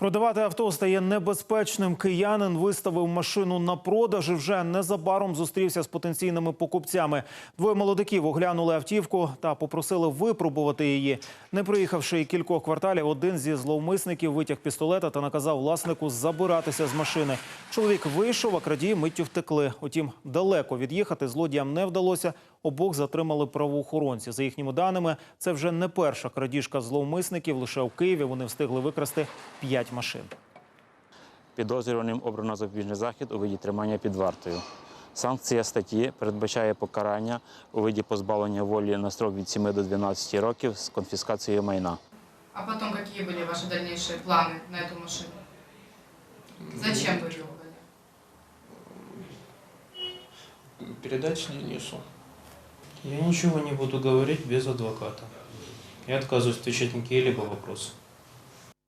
Продавати авто стає небезпечним. Киянин виставив машину на продаж і вже незабаром зустрівся з потенційними покупцями. Двоє молодиків оглянули автівку та попросили випробувати її. Не проїхавши кількох кварталів, один зі зловмисників витяг пістолета та наказав власнику забиратися з машини. Чоловік вийшов, а крадії миттю втекли. Утім, далеко від'їхати злодіям не вдалося. Обох затримали правоохоронці. За їхніми даними, це вже не перша крадіжка зловмисників. Лише у Києві вони встигли викрасти п'ять машин. Підозрюваним обрано запобіжний захід у виді тримання під вартою. Санкція статті передбачає покарання у виді позбавлення волі на строк від 7 до 12 років з конфіскацією майна. А потом какие были ваши дальнейшие планы на эту машину? Зачем вы ее угнали? Передач не несу. Я ничего не буду говорить без адвоката. Я отказываюсь отвечать на какие-либо вопросы.